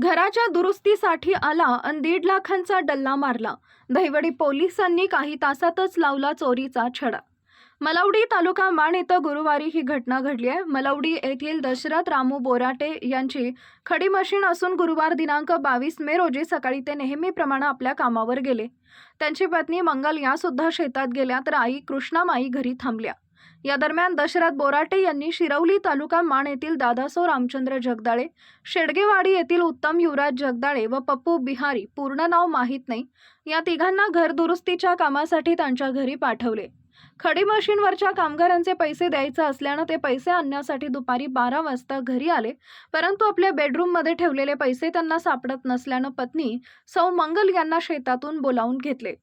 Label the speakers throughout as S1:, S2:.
S1: घराच्या दुरुस्तीसाठी आला आणि दीड लाखांचा डल्ला मारला. दहिवडी पोलिसांनी काही तासातच लावला चोरीचा छडा. मलवडी तालुका माण इथं गुरुवारी ही घटना घडली आहे. मलवडी येथील दशरथ रामू बोराटे यांची खडी मशीन असून गुरुवार दिनांक बावीस मे रोजी सकाळी ते नेहमीप्रमाणे आपल्या कामावर गेले. त्यांची पत्नी मंगल यासुद्धा शेतात गेल्या तर आई कृष्णामाई घरी थांबल्या. या दरम्यान दशरथ बोराटे यांनी शिरवली तालुका माण येथील दादासो रामचंद्र जगदाळे शेडगेवाडी येथील उत्तम युवराज जगदाळे व पप्पू बिहारी पूर्ण नाव माहीत नाही. या तिघांना घर दुरुस्तीच्या कामासाठी त्यांच्या घरी पाठवले. खडी मशीनवरच्या कामगारांचे पैसे द्यायचे असल्यानं ते पैसे आणण्यासाठी दुपारी बारा वाजता घरी आले परंतु आपल्या बेडरूममध्ये ठेवलेले पैसे त्यांना सापडत नसल्यानं पत्नी सौ मंगल यांना शेतातून बोलावून घेतले.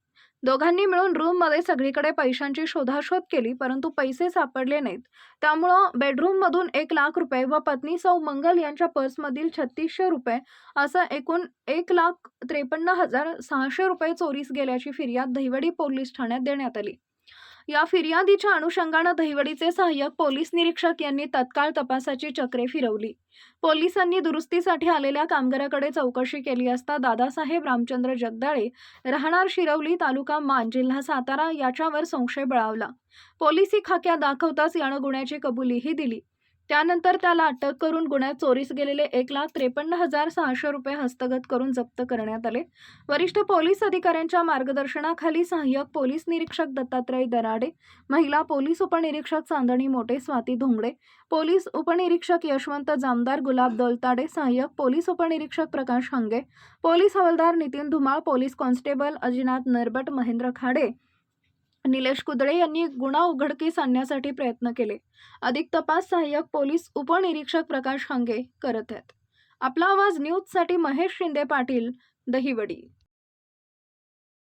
S1: दोघांनी मिळून रूममध्ये सगळीकडे पैशांची शोधाशोध केली परंतु पैसे सापडले नाहीत. त्यामुळं बेडरूममधून एक लाख रुपये व पत्नी सौ मंगल यांच्या पर्समधील छत्तीसशे रुपये असं एकूण एक लाख त्रेपन्न हजार सहाशे रुपये चोरीस गेल्याची फिर्याद दहिवडी पोलीस ठाण्यात देण्यात आली. या फिर्यादीच्या अनुषंगानं दहिवडीचे सहाय्यक पोलीस निरीक्षक यांनी तत्काळ तपासाची चक्रे फिरवली. पोलिसांनी दुरुस्तीसाठी आलेल्या कामगाराकडे चौकशी केली असता दादासाहेब रामचंद्र जगदाळे राहणार शिरवली तालुका मान जिल्हा सातारा याच्यावर संशय बळावला. पोलिसी खाक्या दाखवताच यानं गुन्ह्याची कबुलीही दिली. त्यानंतर त्याला अटक करून गुन्ह्यात चोरीस गेलेले एक लाख त्रेपन्न हजार सहाशे रुपये हस्तगत करून जप्त करण्यात आले. वरिष्ठ पोलीस अधिकाऱ्यांच्या मार्गदर्शनाखाली सहाय्यक पोलीस निरीक्षक दत्तात्रय दराडे महिला पोलीस उपनिरीक्षक चांदणी मोठे स्वाती धोंगडे पोलीस उपनिरीक्षक यशवंत जामदार गुलाब दलताडे सहाय्यक पोलीस उपनिरीक्षक प्रकाश हंगे पोलीस हवालदार नितीन धुमाळ पोलीस कॉन्स्टेबल अजिनाथ नरबट महेंद्र खाडे निलेश कुदळे यांनी गुन्हा उघडकीस आणण्यासाठी प्रयत्न केले. अधिक तपास सहाय्यक पोलीस उपनिरीक्षक प्रकाश हंगे करत आहेत. आपला आवाज न्यूजसाठी महेश शिंदे पाटील दहिवडी.